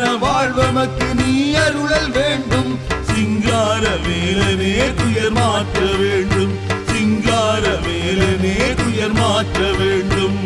சிறப்பான வாழ்வமக்கு நீ அருளல் வேண்டும். சிங்கார வேலனே துயர் மாற்ற வேண்டும். சிங்கார வேலனே துயர் மாற்ற வேண்டும்.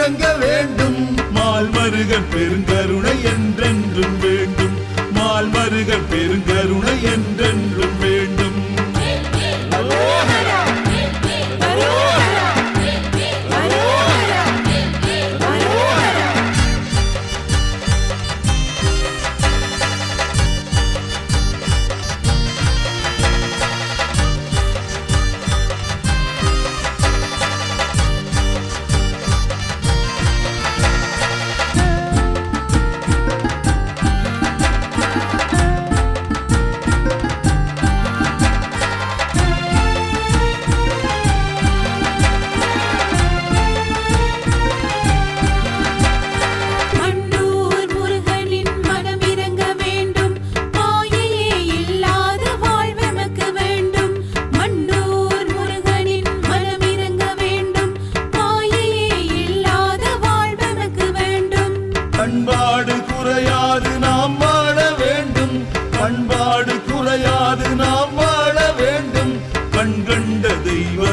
வணங்க வேண்டும். மால் மருகன் பெருங்க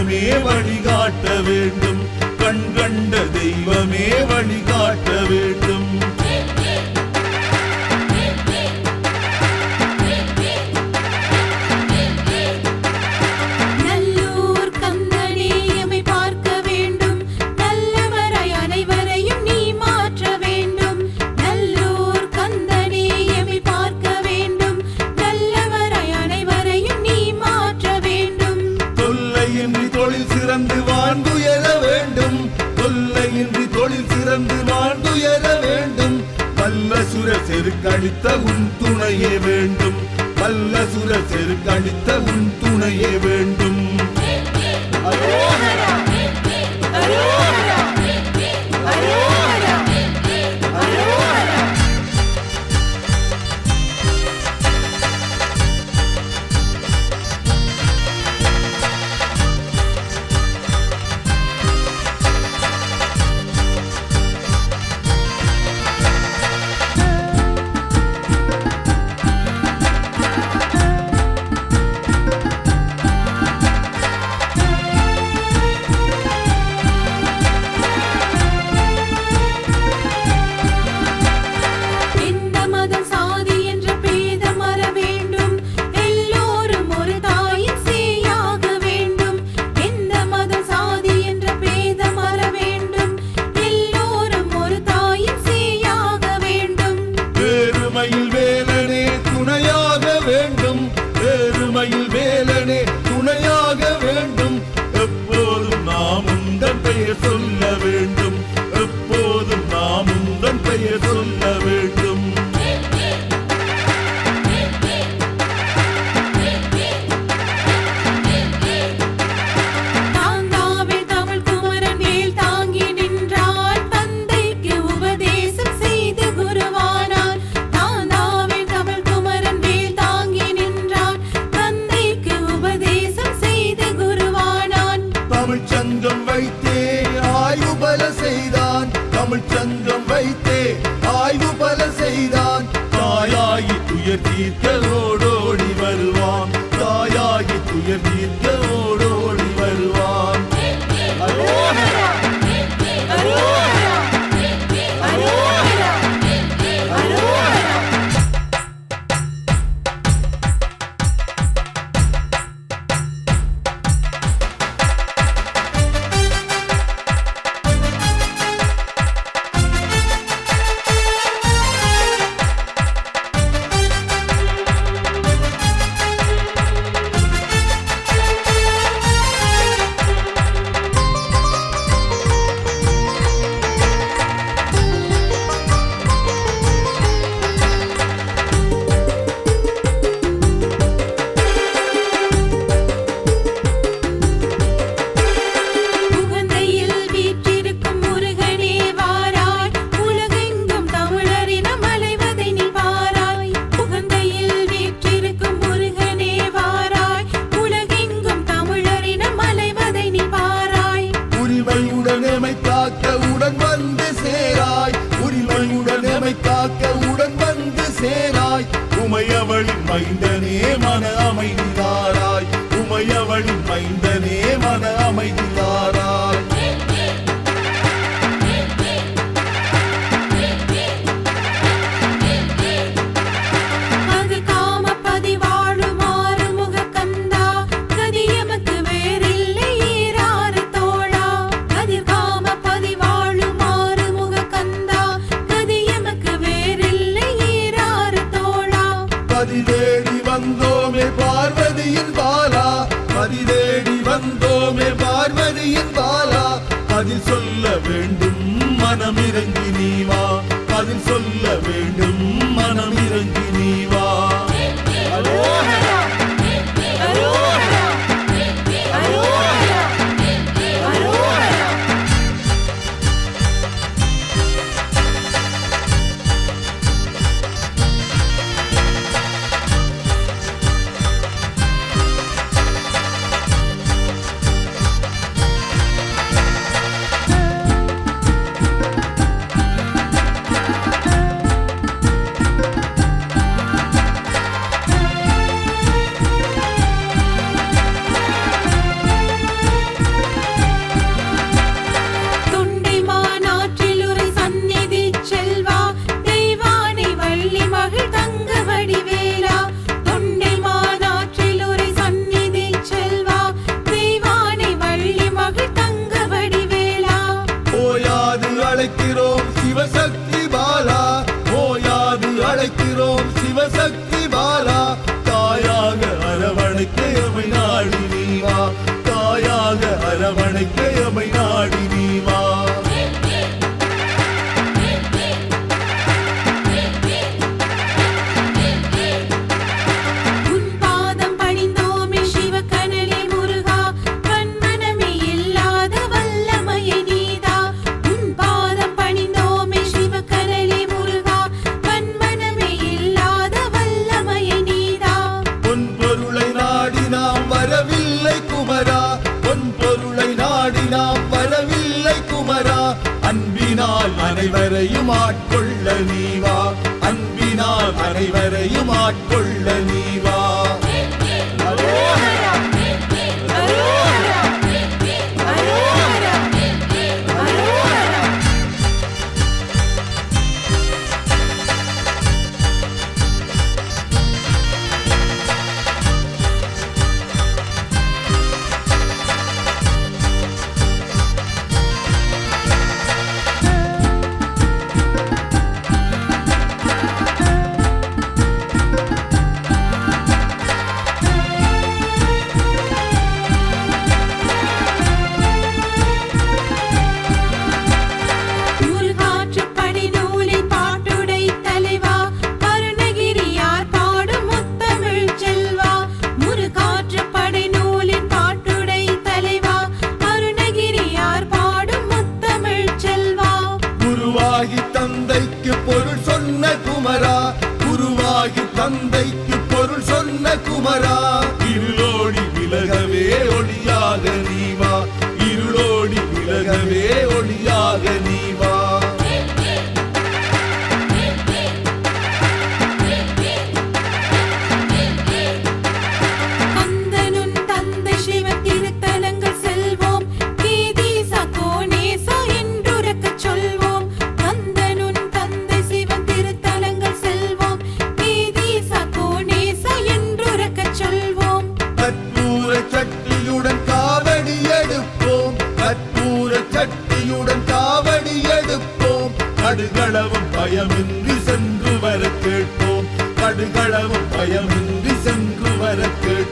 மார்க்கமே வழிகாட்ட வேண்டும். கண் கண்ட செருக்கடித்த உன் துணையே வேண்டும். வல்ல சுர செருக்கடித்த உன் துணையே வேண்டும். வைத்து உமையவளின் மைந்தனே மன அமைந்தாராய். உமையவளின் மைந்தனே மன அமைந்தாராய். மதி தேடி வந்தோமே பார்வதியின் பாலா. மதி தேடி வந்தோமே பார்வதியின் பாலா. அதில் சொல்ல வேண்டும் மனமிறங்கி நீவா அதில் சொல்ல வேண்டும் பொருளை நாடி நாம் வரவில்லை குமரா. பொன் பொருளை நாடி நாம் வரவில்லை குமரா. அன்பினால் அனைவரையும் ஆட்கொள்ள நீவா. அன்பினால் அனைவரையும் ஆட்கொள்ள கடுகளவும் பயமின்றி சென்று வர கேட்போம். கடுகளவும் பயமின்றி சென்று வர கேட்போம்.